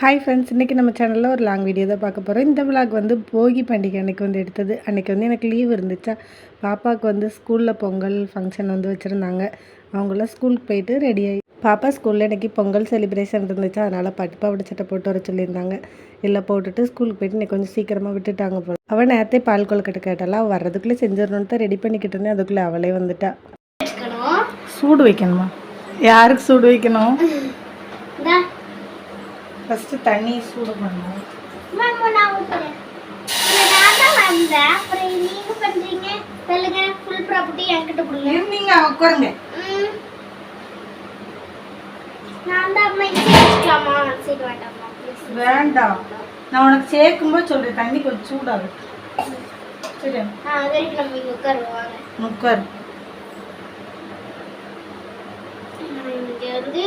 Hi friends இன்றைக்கி நம்ம சேனலில் ஒரு லாங் வீடியோ தான் பார்க்க போகிறோம் இந்த விளாக் வந்து போகி பண்டிகை அன்றைக்கி வந்து எடுத்தது. அன்றைக்கி வந்து எனக்கு லீவ் இருந்துச்சா? பாப்பாவுக்கு வந்து ஸ்கூலில் பொங்கல் ஃபங்க்ஷன் வந்து வச்சுருந்தாங்க. அவங்களாம் ஸ்கூலுக்கு போயிட்டு ரெடி ஆகி பாப்பா ஸ்கூலில் இன்றைக்கி பொங்கல் செலிப்ரேஷன் இருந்துச்சு? அதனால் பட்டு பாவாடை சட்டை போட்டு வர சொல்லியிருந்தாங்க. இல்லை போட்டுட்டு ஸ்கூலுக்கு போயிட்டு இன்னைக்கு கொஞ்சம் சீக்கிரமாக விட்டுட்டாங்க போல. அவள் நேரத்தை பால் கொழுக்கட்டை கேட்டாலாம் அவள் வர்றதுக்குள்ளே செஞ்சிடணுன்னு தான் ரெடி பண்ணிக்கிட்டு இருந்தேன். அதுக்குள்ளே அவளே வந்துட்டா. சூடு வைக்கணுமா? யாருக்கு சூடு வைக்கணும்? ஃபஸ்ட்டு தண்ணி சூடு பண்ணணும் மாமா நான் தான் வந்தேன். அப்புறம் நீங்க பண்றீங்க? சொல்லுங்க. ஃபுல் ப்ராப்பர்ட்டி என்கிட்ட கொடுங்க. இருந்தீங்க உட்காருங்க. நான் தான் அம்மா இங்கே வச்சுக்கலாமா? சரி வேண்டாம்மா. ப்ளீஸ் வேண்டாம். நான் உனக்கு சேர்க்கும்போது சொல்றேன். தண்ணி கொஞ்சம் சூடாகும் சரி ஆ அது வரைக்கும் நம்ம இங்கே உட்காருவாங்க உட்கார். இங்கே வந்து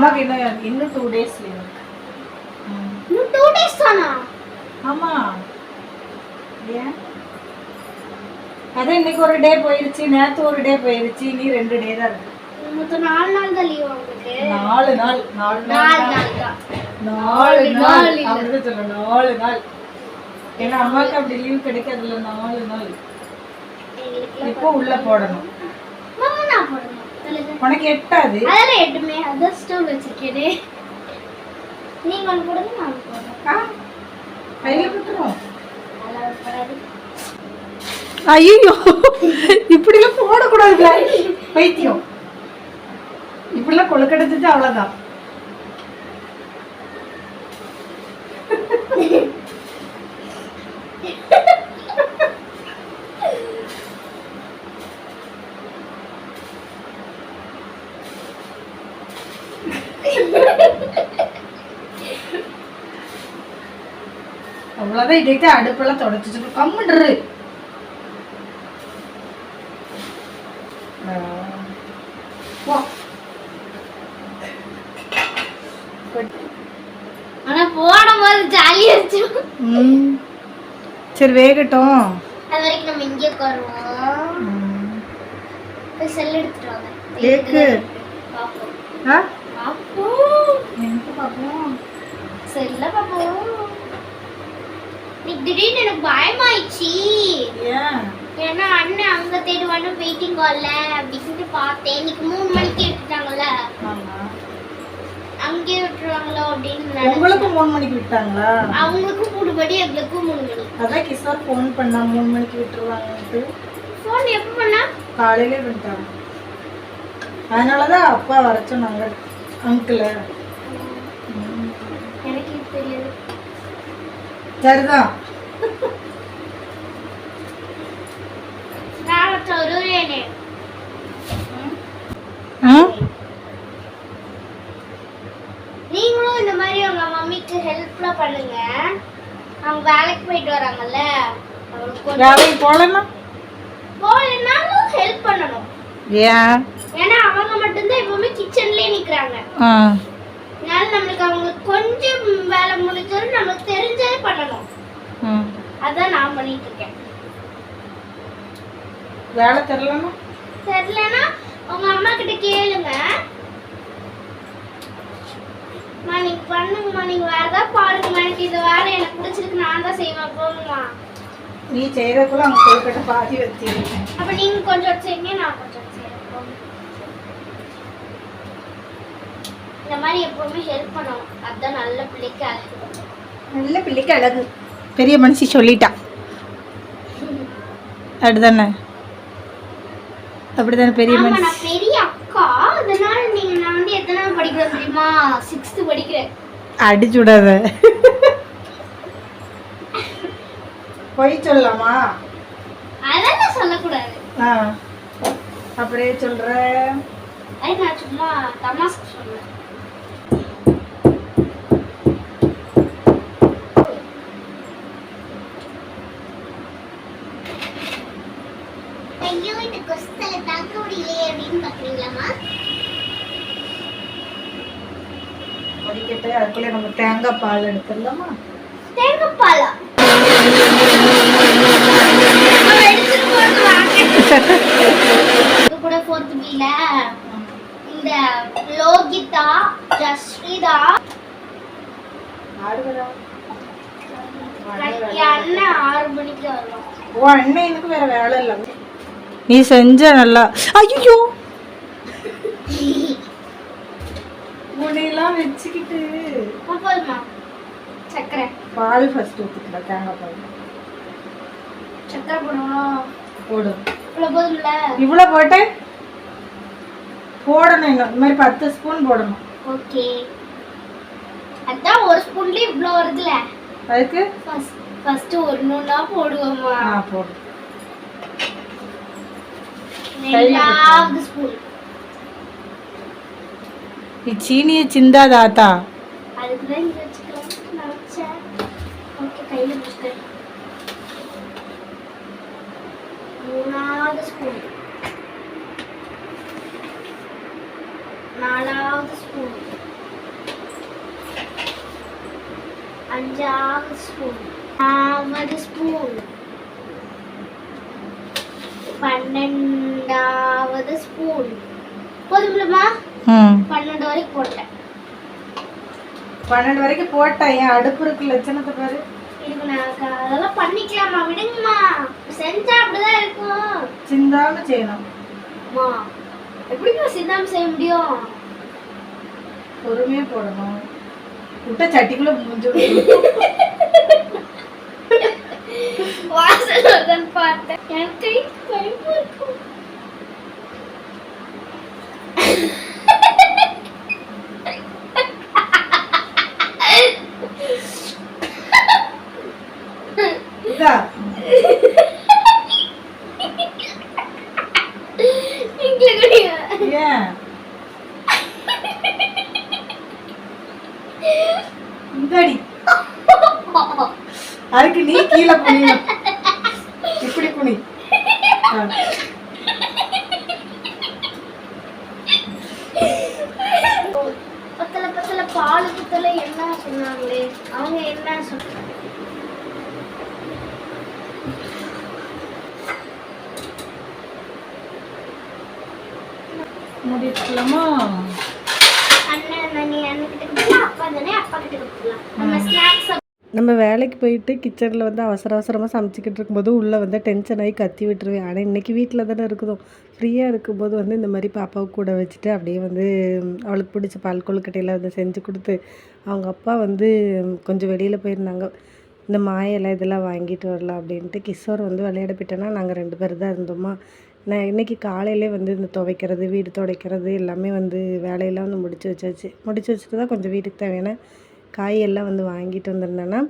அம்மாக்கு இன்னும் இன்னும் டூ டேஸ் லீவ் இன்னும் டூ டேஸ் தானா? ஆமா. ஏன்? அதான் இன்னைக்கு ஒரு டே போயிருச்சு நேத்து ஒரு டே போயிருச்சு இனி ரெண்டு டே தான் இருக்கு. மொத்தம் நாலு நாள் தான் லீவ் உங்களுக்கு? நாலு நாள் நாலு நாள் நாலு நாள். அப்படின்னு நாலு ஏன்னா அம்மாக்கு அப்படி லீவ் கிடைக்கிறதுல நாலு நாள். இப்போ உள்ள போடணும் மாமா நான் போடணும் சொல்லுங்க உனக்கு எட்டாது. அதெல்லாம் எட்டுமே அதான் ஸ்டவ் வச்சிருக்கேனே. நீங்க ஒன்று போடுங்க நான் போடுறேன் ஆ, கையில கொடுத்துருவோம். ஐயோ இப்படிலாம் போடக்கூடாது பைத்தியம். இப்படிலாம் கொழுக்கடைச்சிட்டு அவ்வளோதான் அவ்வளோதான் இதைத்து அடுப்பெல்லாம் கம்முன்று போ ஆனா போடும்போது ஜாலியா இருந்துச்சு. சரி வேகட்டும். அது வரைக்கும் நம்ம இங்கே உட்காருவோம். போய் செல் எடுத்துட்டு வாங்க. எதுக்கு? பார்ப்போம். ஆ? பார்ப்போம். எங்க செல்ல இன்னைக்கு திடீர்னு எனக்கு பயமாயிடுச்சு. ஏன்? ஏன்னா அண்ணன் அங்க தேடுவானு வெயிட்டிங் ஹால்ல அப்படின்ட்டு பார்த்தேன். இன்னைக்கு மூணு மணிக்கு எடுத்துட்டாங்கல்ல ஆமா. அங்கே விட்டுருவாங்களோ அப்படின்னு. உங்களுக்கு மூணு மணிக்கு விட்டாங்களா? அவங்களுக்கும் மூணு மணி எங்களுக்கும் மூணு மணி. அதான் கிஷோர் ஃபோன் பண்ணா மூணு மணிக்கு விட்டுருவாங்கன்ட்டு. ஃபோன் எப்போ பண்ணா காலையிலே வந்துட்டாங்க. அதனாலதான் அப்பா வர சொன்னாங்க அங்கிள் சரிதான். நீங்களும் இந்த மாதிரி உங்க மம்மிக்கு ஹெல்ப்லாம் பண்ணுங்க. அவங்க வேலைக்கு போயிட்டு வராங்கல்ல. வேலைக்கு போகலன்னா? ஹெல்ப் பண்ணணும். ஏன்? ஏன்னா அவங்க மட்டும்தான் எப்பவுமே கிச்சன்லயே நிக்கிறாங்க. நம்மளுக்கு அவங்க கொஞ்சம் வேலை முடிஞ்சாலும் நம்மளுக்கு தெரிஞ்சதே பண்ணணும். ம். அதான் நான் பண்ணிட்டு இருக்கேன். வேலை தெரிலன்னா தெரியலனா உங்க அம்மா கிட்ட கேளுங்க. அம்மா, நீங்க பண்ணுங்கம்மா. நீங்க வேற ஏதாவது பாருங்கம்மா. எனக்கு இந்த வேலை எனக்கு பிடிச்சிருக்கு. நான் தான் செய்வேன். போங்கம்மா. நீ செய்யறதுக்குள்ள அவங்க கொழுக்கட்டை பாதி வச்சிருக்கேன் அப்ப நீங்க கொஞ்சம் செய்யுங்க நான் கொஞ்சம் இந்த மாதிரி எப்பவுமே ஹெல்ப் பண்ணணும் அதுதான் நல்ல பிள்ளைக்கு அழகு. நல்ல பிள்ளைக்கு அழகு. பெரிய மனுஷி சொல்லிட்டா. அப்படிதானே அப்படிதானே பெரிய மனுஷி? பெரிய அக்கா. அதனால நீங்க நான் வந்து எத்தனாவது படிக்கிறேன் தெரியுமா? சிக்ஸ்த் படிக்கிறேன். அடிச்சு விடாத. பொய் சொல்லலாமா? அதெல்லாம் சொல்லக்கூடாது. ஆ. அப்படியே அது நான் சும்மா தமாஸ்க்கு சொன்னேன் ஐயோ இந்த கொஸ்தல தாக்க முடியலையே அப்படின்னு பாக்குறீங்களாமா கொதிக்கட்டு அதுக்குள்ளே நம்ம தேங்காய் பால் எடுத்துடலாமா? தேங்காய் பாலா? கூட ஃபோர்த் பில இந்த லோகிதா ஜஸ்ரிதா அண்ணன் ஆறு மணிக்கு ஓ அண்ணன் எனக்கு வேற வேலை இல்லை. நீ செஞ்ச நல்லா. ஐயோ! முனையெல்லாம் வச்சுக்கிட்டு. போதுமா சக்கரை பால் ஃபர்ஸ்ட் ஊற்றிக்கலாம் தேங்காய் பால் சக்கரை போடணும் போடும் இவ்வளோ போதும்ல இவ்வளோ போட்டு போடணும் இன்னும் இந்த மாதிரி பத்து ஸ்பூன் போடணும் ஓகே அதான் ஒரு ஸ்பூன்ல இவ்வளோ வருதுல அதுக்கு ஃபர்ஸ்ட் ஃபர்ஸ்ட் ஒரு நூலா போடுவோமா ஆ போடும் ரெண்டாவது ஸ்பூன் சீனியை சிந்தாதாத்தா அதுக்கு தான் இங்க வச்சுக்கலாம்னு நினைச்சேன் ஓகே கையில பிடிச்சிட்டேன் மூணாவது ஸ்பூன் நாலாவது ஸ்பூன் அஞ்சாவது ஸ்பூன் ஆறாவது ஸ்பூன் பன்னெண்டாவது ஸ்பூன் போதுமில்லம்மா ம். பன்னெண்டு வரைக்கும் போட்டேன். பன்னெண்டு வரைக்கும் போட்டேன் என் அடுப்பு இருக்கு லட்சணத்தை பாரு. அதெல்லாம் பண்ணிக்கலாமா? விடுங்கம்மா. செஞ்சா அப்படிதான் இருக்கும். சிந்தாம செய்யணும். எப்படிமா சிந்தாம செய்ய முடியும்? பொறுமையா போடணும். விட்ட சட்டிக்குள்ள முடிஞ்சு வாசல் பார்த்தேன். என் கை பயமா இருக்கும். ஏன்? இந்தடி. அதுக்கு நீ கீழே குனியணும் இப்படி குனி. பத்தல பத்தல பால் குத்தல என்ன சொன்னாங்களே? அவங்க என்ன சொன்னாங்க முடிக்கலாமா அண்ணன் நீ அண்ணன் கிட்ட கொடுக்கலாம் அப்பா தானே அப்பா கிட்ட கொடுக்கலாம் நம்ம ஸ்நாக்ஸ் நம்ம வேலைக்கு போயிட்டு கிச்சனில் வந்து அவசர அவசரமாக சமைச்சிக்கிட்டு இருக்கும்போது உள்ளே வந்து டென்ஷன் ஆகி கத்தி விட்டுருவேன். ஆனால் இன்றைக்கி வீட்டில் தானே இருக்குதோம் ஃப்ரீயாக இருக்கும்போது வந்து இந்த மாதிரி பாப்பாவை கூட வச்சுட்டு அப்படியே வந்து அவளுக்கு பிடிச்ச பால் கொழுக்கட்டையில் வந்து செஞ்சு கொடுத்து அவங்க அப்பா வந்து கொஞ்சம் வெளியில் போயிருந்தாங்க. இந்த மாயெல்லாம் இதெல்லாம் வாங்கிட்டு வரலாம் அப்படின்ட்டு கிஷோர் வந்து விளையாட போயிட்டேன்னா நாங்கள் ரெண்டு பேர் தான் இருந்தோமா. நான் இன்றைக்கி காலையிலே வந்து இந்த துவைக்கிறது வீடு துடைக்கிறது எல்லாமே வந்து வேலையெல்லாம் வந்து முடிச்சு வச்சாச்சு. முடிச்சு வச்சுட்டு தான் கொஞ்சம் வீட்டுக்கு தேவையான காயெல்லாம் வந்து வாங்கிட்டு வந்திருந்தேன்னா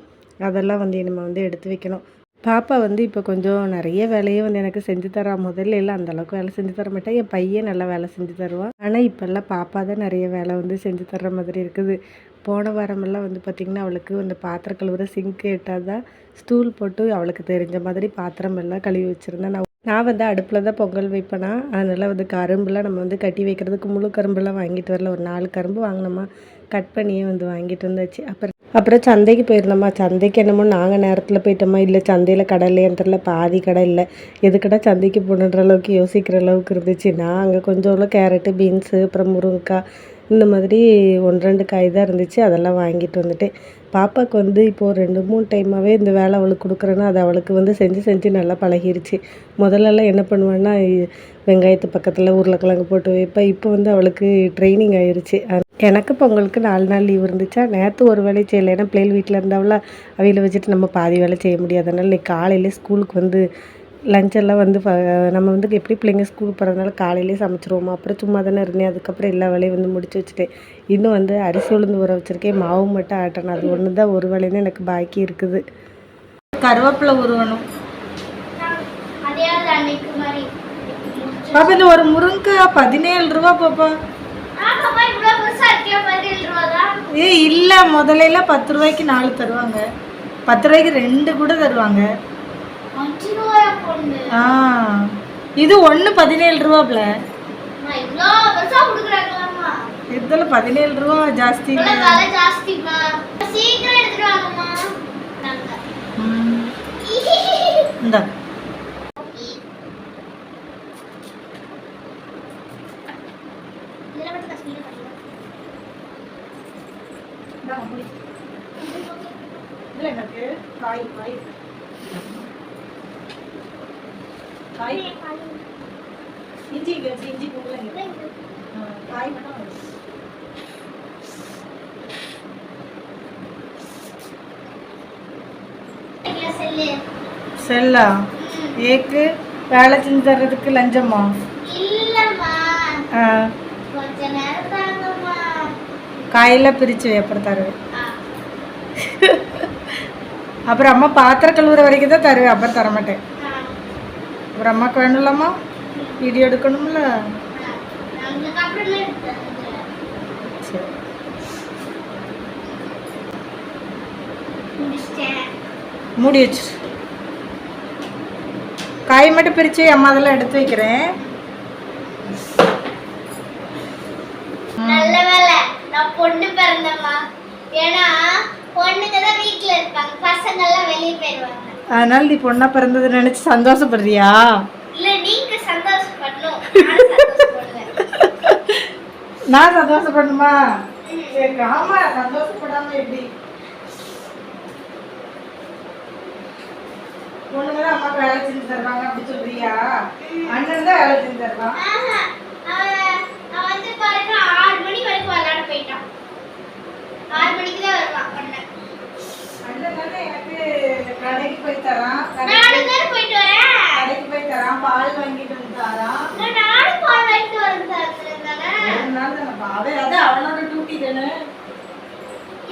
அதெல்லாம் வந்து நம்ம வந்து எடுத்து வைக்கணும். பாப்பா வந்து இப்போ கொஞ்சம் நிறைய வேலையை வந்து எனக்கு செஞ்சு தரா. முதல்ல இல்லை அந்த அளவுக்கு வேலை செஞ்சு தர மாட்டேன் என் பையன் நல்லா வேலை செஞ்சு தருவான் ஆனால் இப்போல்லாம் பாப்பா தான் நிறைய வேலை வந்து செஞ்சு தர்ற மாதிரி இருக்குது. போன வாரமெல்லாம் வந்து பார்த்திங்கன்னா அவளுக்கு அந்த பாத்திரம் கழுவுற சிங்க் எட்டாதான் ஸ்டூல் போட்டு அவளுக்கு தெரிஞ்ச மாதிரி பாத்திரம் எல்லாம் கழுவி வச்சுருந்தேன். நான் நான் வந்து அடுப்பில் தான் பொங்கல் வைப்பேனா? அதனால் வந்து கரும்புலாம் நம்ம வந்து கட்டி வைக்கிறதுக்கு முழு கரும்புலாம் வாங்கிட்டு வரல. ஒரு நாலு கரும்பு வாங்கினோமா? கட் பண்ணியே வந்து வாங்கிட்டு வந்தாச்சு. அப்புறம் அப்புறம் சந்தைக்கு போயிருந்தோம்மா சந்தைக்கு என்னமோ நாங்கள் நேரத்தில் போயிட்டோமா? இல்லை சந்தையில் கடை இல்லையான்னு தெரில பாதி கடை இல்லை. எதுக்கடா சந்தைக்கு போகணுன்ற அளவுக்கு யோசிக்கிற அளவுக்கு இருந்துச்சு. நான் அங்கே கொஞ்சம் உள்ள கேரட்டு பீன்ஸு அப்புறம் முருங்கைக்காய் இந்த மாதிரி ஒன்று ரெண்டு காய் தான் இருந்துச்சு. அதெல்லாம் வாங்கிட்டு வந்துட்டு பாப்பாவுக்கு வந்து இப்போது ரெண்டு மூணு டைமாகவே இந்த வேலை அவளுக்கு கொடுக்குறேன்னா அது அவளுக்கு வந்து செஞ்சு செஞ்சு நல்லா பழகிருச்சு. முதல்லலாம் என்ன பண்ணுவேன்னா வெங்காயத்து பக்கத்தில் உருளைக்கிழங்கு போட்டு வைப்பேன். இப்போ வந்து அவளுக்கு ட்ரைனிங் ஆயிடுச்சு எனக்கு பொங்கலுக்கு நாலு நாள் லீவ் இருந்துச்சா? நேற்று ஒரு வேலை செய்யலை. ஏன்னா பிள்ளைகள் வீட்டில் இருந்தாவில் அவையில் வச்சுட்டு நம்ம பாதி வேலை செய்ய முடியாது. அதனால் இன்னைக்கு காலையிலே ஸ்கூலுக்கு வந்து லஞ்செல்லாம் வந்து நம்ம வந்து எப்படி பிள்ளைங்க ஸ்கூலுக்கு போகிறதுனால காலையிலே சமைச்சிருவோமா? அப்புறம் சும்மா தானே இருந்தேன். அதுக்கப்புறம் எல்லா வேலையும் வந்து முடிச்சு வச்சுட்டேன். இன்னும் வந்து அரிசி உளுந்து ஊற வச்சிருக்கேன். மாவு மட்டும் ஆட்டணும். அது ஒன்று தான் ஒரு வேலைன்னு எனக்கு பாக்கி இருக்குது. கருவேப்பிலை உருவணும் பாப்பா இந்த ஒரு முருங்கைக்காய் பதினேழு ரூபா பாப்பா. ஏ இல்லை முதல்ல பத்து ரூபாய்க்கு நாலு தருவாங்க. பத்து ரூபாய்க்கு ரெண்டு கூட தருவாங்க. ஆ. இது ஒன்று பதினேழு ரூபாப்ல. இதில் பதினேழு ரூபா ஜாஸ்தி. இவ்வளோ விலை ஜாஸ்திம்மா சீக்கிரம் எடுத்துட்டு வாங்கம்மா நாங்க ம். இந்தா இதுல மட்டும் கஷ்டம் இந்தாம்மா, புடி. இதுல என்ன இருக்கு? காய் காய் காய் இஞ்சி இங்க வச்சு இஞ்சி போடல காய் மட்டும் வச்சு. செல்லு. ஏக்கு? வேலை செஞ்சு தர்றதுக்கு லஞ்சமா? காயெல்லாம் பிரித்து அப்புறம் தருவேன். அப்புறம் அம்மா பாத்திரம் கழுவுற வரைக்கும் தான் தருவேன். அப்புறம் தர மாட்டேன் ஆ, அப்புறம் அம்மாவுக்கு வேணும்லம்மா? வீடியோ எடுக்கணும்ல ஆ. நம்மளுக்கு அப்புறமே எடுத்து சரி முடிச்சிட்டேன் மூடி வச்சு காய் மட்டும் பிரித்து அம்மா அதெல்லாம் எடுத்து வைக்கிறேன். நல்ல வேலை. நான் பொண்ணு பிறந்தம்மா. ஏன்னா பொண்ணுங்க தான் வீட்ல இருப்பாங்க. பசங்க எல்லாம் வெளியே போயிடுவாங்க. அதனால நீ பொண்ணா பிறந்ததை நினைச்சு சந்தோஷப்படுறியா? இல்ல நீங்க சந்தோஷப்படணும். நானும் சந்தோஷப்படுவேன். நான் சந்தோஷப்படணுமா? சரி ஆமா சந்தோஷப்படாம எப்படி? பொண்ணுங்க தான் வேலை செஞ்சு தருவாங்க அப்படி சொல்றியா? அண்ணன் தான் வேலை செஞ்சு தருவான். வந்து பாருங்க ஆறு மணி வரைக்கும் விளையாட போயிட்டான். ஆறு மணிக்கு தான் வருவான் பொண்ணு அண்ணன் தானே எனக்கு கடைக்கு போய் தரான் தான் போயிட்டு வரேன். கடைக்கு போய் தரான் பால் வாங்கிட்டு வந்து தரான். நான் நானும் பால் வாங்கிட்டு வரேன் தானே ஒரு நாள் தானேப்பா அவன் அது அவனோட டியூட்டி தானே.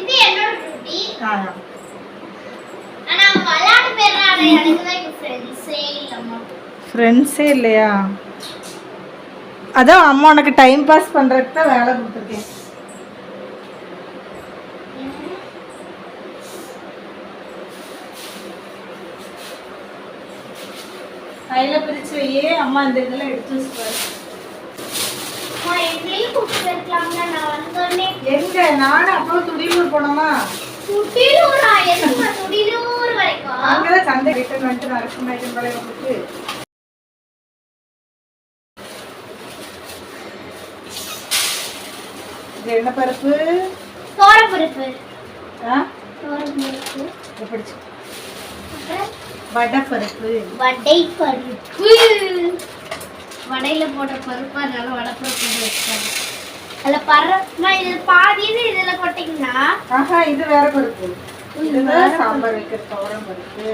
இது என்னோட டியூட்டி ஆமா. ஆனா அவன் விளையாட போயிடுறான் எனக்கு தான் எங்க ஃப்ரெண்ட்ஸே இல்லையா? அதான் அம்மா உனக்கு டைம் பாஸ் பண்ணுறதுக்கு தான் வேலை கொடுத்துருக்கேன். கையில் பிரித்து வையே அம்மா இந்த இதெல்லாம் எடுத்து வச்சுப்பாரு எங்க? நானும் அப்போ துடியூர் போனோமா? துடிலூர் வரைக்கும் அங்கதான் சந்தை ரிட்டர்ன் வந்துட்டு நரசிம்ம கடையில் கொடுத்து இது என்ன பருப்பு? இதை பிடிச்சு. வடை பருப்பு. வடை பருப்பு. வடையில போடுற பருப்பு அதனால வடை பருப்பு வச்சாங்க அதில் பருப்புனா இது பாதி இது இதில் போட்டிங்கன்னா ஆஹா இது வேற பருப்பு. சாம்பார் வைக்கிற துவரம் பருப்பு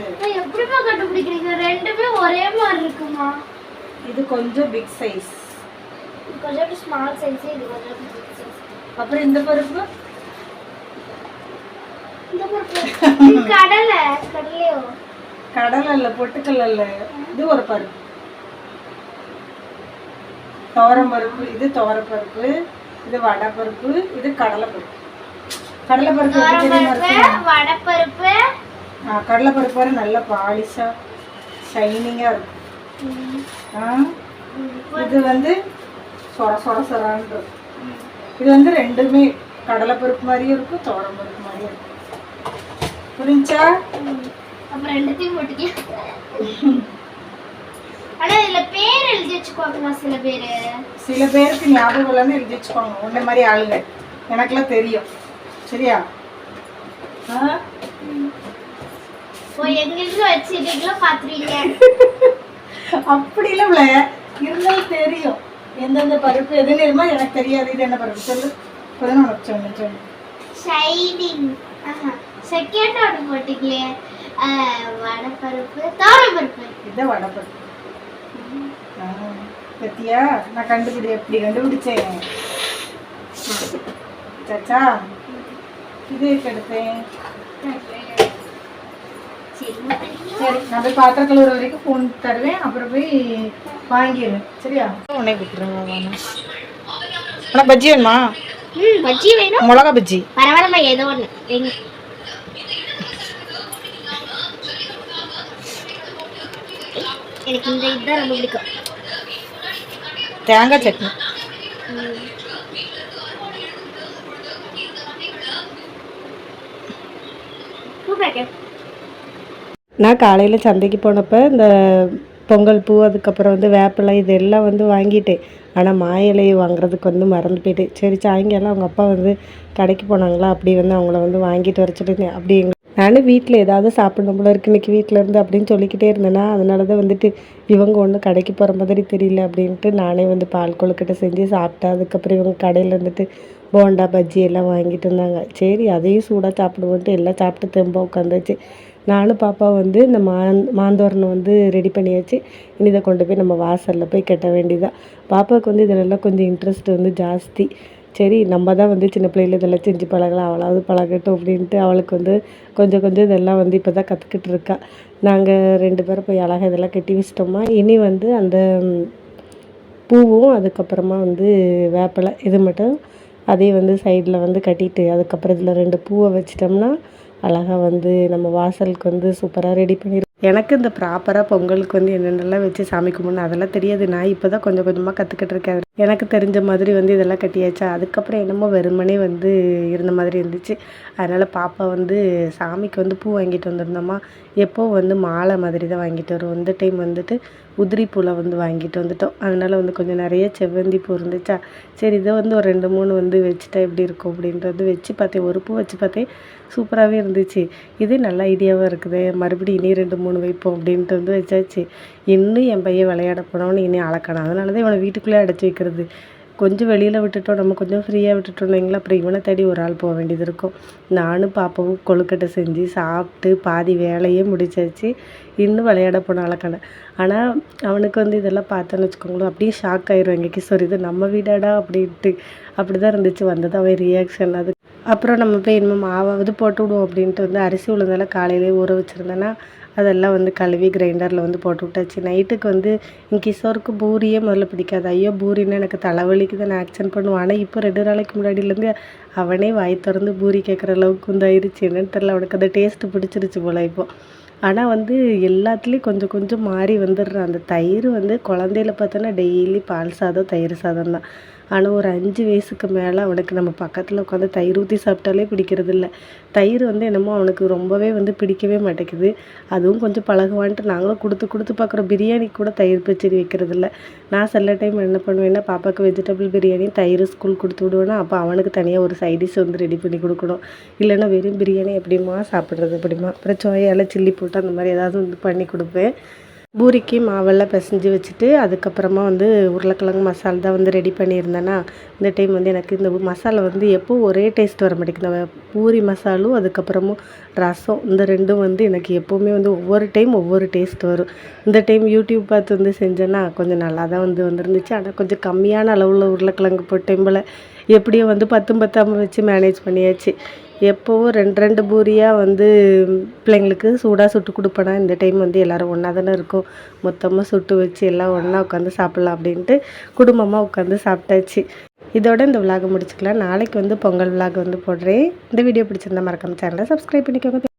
எப்படிமா கண்டுபிடிக்கிறீங்க? ரெண்டுமே ஒரே மாதிரி இருக்குமா? இது கொஞ்சம் பிக் சைஸ் கொஞ்சம் ஸ்மால் சைஸ் இது கொஞ்சம். அப்புறம் இந்த பருப்பு? இந்த பருப்பு? கடலை கடலையோ? கடலை இல்லை பொட்டுக்கல்ல இல்லை. இது ஒரு பருப்பு. துவரம் பருப்பு இது துவரம் பருப்பு இது வடை பருப்பு இது கடலை பருப்பு. கடலை பருப்பு எப்படி தெரியுமா பருப்பு இருக்கும் வடைப்பருப்பு. ஆ, கடலை பருப்பு வர நல்ல பாலிஷா ஷைனிங்காக இருக்கும். இது வந்து சொர சொர சொரான்னு இது வந்து ரெண்டுமே கடலை பருப்பு மாதிரியும் இருக்கும் துவரம் பருப்பு மாதிரியும் இருக்கும். புரிஞ்சா. அப்புறம் ரெண்டுத்தையும் போட்டுக்கலாம் ஆனா இதுல பேர் எழுதி வச்சுக்குவாங்கம்மா சில பேரு. சில பேருக்கு ஞாபகம் இல்லைன்னு எழுதி வச்சுக்கோங்க உன்ன மாதிரி ஆளுங்க. எனக்கெல்லாம் தெரியும். சரியா? அப்படிலாம் இல்லை இருந்தாலும் தெரியும். எந்தெந்த பருப்பு எதுன்னு இருந்தால் எனக்கு தெரியாது. இது என்ன பருப்பு? சொல்லு. இப்போதான் உனக்கு சொன்னேன் சொல்லு ஷைனிங் செகண்ட் ஆர்டர் போட்டீங்களே ஆஹ், வடைப்பருப்பு தோரப்பருப்பு. இதுதான் வடை பருப்பு ஆ, பத்தியா? நான் கண்டுபிடி எப்படி கண்டுபிடிச்சேன்? சச்சா. இது எடுத்தேன். சரி நான் போய் பாத்திரம் கழுவுற வரைக்கும் ஃபோன் தருவேன். அப்புறம் போய் வாங்கிடுவேன் சரியா? உடனே கூப்பிடுறேன் ஆனால் பஜ்ஜி வேணுமா? ம் பஜ்ஜி வேணும். மிளகா பஜ்ஜி. பரவாயில்லம்மா ஏதோ ஒன்று எங்க எனக்கு இந்த இதுதான் ரொம்ப பிடிக்கும். தேங்காய் சட்னி. நான் காலையில் சந்தைக்கு போனப்போ இந்த பொங்கல் பூ அதுக்கப்புறம் வந்து வேப்பிலை இதெல்லாம் வந்து வாங்கிட்டேன். ஆனால் மா இலையை வாங்குறதுக்கு வந்து மறந்து போயிட்டேன். சரி சாயங்காலம் அவங்க அப்பா வந்து கடைக்கு போனாங்களா அப்படி வந்து அவங்கள வந்து வாங்கிட்டு வர சொல்லியிருந்தேன். அப்படி நானும் வீட்டில் ஏதாவது சாப்பிடணும் போல இருக்கு இன்னைக்கு வீட்டில் இருந்து அப்படின்னு சொல்லிக்கிட்டே இருந்தேன்னா அதனால தான் வந்துட்டு இவங்க ஒன்றும் கடைக்கு போகிற மாதிரி தெரியல அப்படின்ட்டு நானே வந்து பால் கொழுக்கட்டை செஞ்சு சாப்பிட்டேன். அதுக்கப்புறம் இவங்க கடையில் இருந்துட்டு போண்டா பஜ்ஜி எல்லாம் வாங்கிட்டு வந்தாங்க சரி அதையும் சூடாக சாப்பிடுவோன்ட்டு எல்லாம் சாப்பிட்டு திரும்ப உட்காந்தாச்சு. நானும் பாப்பா வந்து இந்த மாந் மாந்தோரனை வந்து ரெடி பண்ணியாச்சு. இனி இதை கொண்டு போய் நம்ம வாசலில் போய் கட்ட வேண்டியதான் பாப்பாவுக்கு வந்து இதிலெல்லாம் கொஞ்சம் இன்ட்ரெஸ்ட் வந்து ஜாஸ்தி. சரி நம்ம தான் வந்து சின்ன பிள்ளையில இதெல்லாம் செஞ்சு பழகலாம். அவளாவது பழகட்டும் அப்படின்ட்டு அவளுக்கு வந்து கொஞ்சம் கொஞ்சம் இதெல்லாம் வந்து இப்போ தான் கற்றுக்கிட்டு இருக்கா. நாங்கள் ரெண்டு பேரும் போய் அழகாக இதெல்லாம் கட்டி வச்சிட்டோமா. இனி வந்து அந்த பூவும் அதுக்கப்புறமா வந்து வேப்பிலை. இது மட்டும் அதையும் வந்து சைடில் வந்து கட்டிட்டு அதுக்கப்புறம் இதில் ரெண்டு பூவை வச்சிட்டோம்னா அழகாக வந்து நம்ம வாசலுக்கு வந்து சூப்பராக ரெடி பண்ணி எனக்கு இந்த ப்ராப்பராக பொங்கலுக்கு வந்து என்னென்னலாம் வச்சு சாமி கும்பிடணும் அதெல்லாம் தெரியாது. நான் இப்போ தான் கொஞ்சம் கொஞ்சமாக கற்றுக்கிட்டு இருக்கேன். எனக்கு தெரிஞ்ச மாதிரி வந்து இதெல்லாம் கட்டியாச்சா. அதுக்கப்புறம் என்னமோ வெறுமனே வந்து இருந்த மாதிரி இருந்துச்சு. அதனால் பாப்பா வந்து சாமிக்கு வந்து பூ வாங்கிட்டு வந்திருந்தோமா. எப்போ வந்து மாலை மாதிரி தான் வாங்கிட்டு வருவோம். இந்த டைம் வந்துட்டு உதிரி பூவில் வந்து வாங்கிட்டு வந்துட்டோம். அதனால் வந்து கொஞ்சம் நிறைய செவ்வந்தி பூ இருந்துச்சா. சரி இதை வந்து ஒரு ரெண்டு மூணு வந்து வச்சுட்டா எப்படி இருக்கும் அப்படின்றது வச்சு பார்த்தேன். ஒரு பூ வச்சு பார்த்தேன். சூப்பராகவே இருந்துச்சு. இது நல்ல ஐடியாவாக இருக்குது. மறுபடியும் இனி ரெண்டு மூணு வைப்போம் அப்படின்ட்டு வந்து வச்சாச்சு. இன்னும் என் பையன் விளையாட போனவனு இனி அளக்கணும் அதனால தான் இவனை வீட்டுக்குள்ளே அடைச்சி வைக்கிறது. கொஞ்சம் வெளியில் விட்டுட்டோம். நம்ம கொஞ்சம் ஃப்ரீயாக விட்டுட்டோம் வைங்களேன். அப்புறம் இவனை தேடி ஒரு ஆள் போக வேண்டியது இருக்கும். நானும் பாப்பாவும் கொழுக்கட்டை செஞ்சு சாப்பிட்டு பாதி வேலையே முடிச்சாச்சு. இன்னும் விளையாட போன அளக்கான ஆனால் அவனுக்கு வந்து இதெல்லாம் பார்த்தோன்னு வச்சுக்கோங்களேன். அப்படியே ஷாக் ஆயிடுவாங்க கிஷோர் இது நம்ம வீடாடா? அப்படின்ட்டு. அப்படி தான் இருந்துச்சு. வந்தது அவன் ரியாக்ஷன் அது அப்புறம் நம்ம போய் இனிமேல் மாவாவது போட்டு விடுவோம் அப்படின்ட்டு வந்து அரிசி உளுந்தெல்லாம் காலையிலேயே ஊற வச்சுருந்தேன்னா அதெல்லாம் வந்து கழுவி கிரைண்டரில் வந்து போட்டு விட்டாச்சு. நைட்டுக்கு வந்து கிஷோருக்கு பூரியே முதல்ல பிடிக்காது. ஐயோ பூரின்னா எனக்கு தலைவலிக்கு தான் நான் ஆக்ஷன் பண்ணுவான். ஆனால் இப்போ ரெண்டு நாளைக்கு முன்னாடியிலேருந்து அவனே வாய் திறந்து பூரி கேட்குற அளவுக்கு வந்து ஆயிடுச்சு என்னன்னு தெரில அவனுக்கு அந்த டேஸ்ட்டு பிடிச்சிருச்சு போல் இப்போ. ஆனால் வந்து எல்லாத்துலேயும் கொஞ்சம் கொஞ்சம் மாறி வந்துடுறான் அந்த தயிர் வந்து குழந்தையில பார்த்தோன்னா டெய்லி பால் சாதம் தயிர் சாதம் தான். ஆனால் ஒரு அஞ்சு வயசுக்கு மேலே அவனுக்கு நம்ம பக்கத்தில் உட்காந்து தயிர் ஊற்றி சாப்பிட்டாலே பிடிக்கிறது இல்லை. தயிர் வந்து என்னமோ அவனுக்கு ரொம்பவே வந்து பிடிக்கவே மாட்டேங்குது. அதுவும் கொஞ்சம் பழகுவான்ட்டு நாங்களும் கொடுத்து கொடுத்து பார்க்குறோம் பிரியாணி கூட தயிர் பச்சடி வைக்கிறது இல்லை. நான் சில டைம் என்ன பண்ணுவேன்னா பாப்பாவுக்கு வெஜிடபிள் பிரியாணி தயிர் ஸ்கூல் கொடுத்து விடுவேன்னா அப்போ அவனுக்கு தனியாக ஒரு சைடிஷ் வந்து ரெடி பண்ணி கொடுக்கணும். இல்லைன்னா வெறும் பிரியாணி எப்படிமா சாப்பிட்றது அப்படிமா அப்புறம் சோயால சில்லி போட்டு அந்த மாதிரி ஏதாவது வந்து பண்ணி கொடுப்பேன். பூரிக்கு மாவெல்லாம் பிசைஞ்சு வச்சுட்டு அதுக்கப்புறமா வந்து உருளைக்கிழங்கு மசாலா தான் வந்து ரெடி பண்ணியிருந்தேன்னா இந்த டைம் வந்து எனக்கு இந்த மசாலா வந்து எப்போ ஒரே டேஸ்ட் வர மாட்டேங்குது. நம்ம பூரி மசாலும் அதுக்கப்புறமும் ரசம் இந்த ரெண்டும் வந்து எனக்கு எப்போவுமே வந்து ஒவ்வொரு டைம் ஒவ்வொரு டேஸ்ட் வரும். இந்த டைம் யூடியூப் பார்த்து வந்து செஞ்சேன்னா கொஞ்சம் நல்லா தான் வந்து வந்துருந்துச்சு. ஆனால் கொஞ்சம் கம்மியான அளவில் உருளைக்கிழங்கு போட்டேன் போல் எப்படியோ வந்து பத்தும் பத்தாமல் வச்சு மேனேஜ் பண்ணியாச்சு. எப்போவும் ரெண்டு ரெண்டு பூரியாக வந்து பிள்ளைங்களுக்கு சூடாக சுட்டு கொடுப்பேனா? இந்த டைம் வந்து எல்லோரும் ஒன்றா தானே இருக்கும். மொத்தமாக சுட்டு வச்சு எல்லாம் ஒன்றா உட்காந்து சாப்பிட்லாம் அப்படின்ட்டு குடும்பமாக உட்காந்து சாப்பிட்டாச்சு. இதோட இந்த விலாக முடிச்சுக்கலாம். நாளைக்கு வந்து பொங்கல் விலாக் வந்து போடுறேன். இந்த வீடியோ பிடிச்சிருந்தா மறக்காம சேனலை சப்ஸ்கிரைப் பண்ணிக்கோங்க.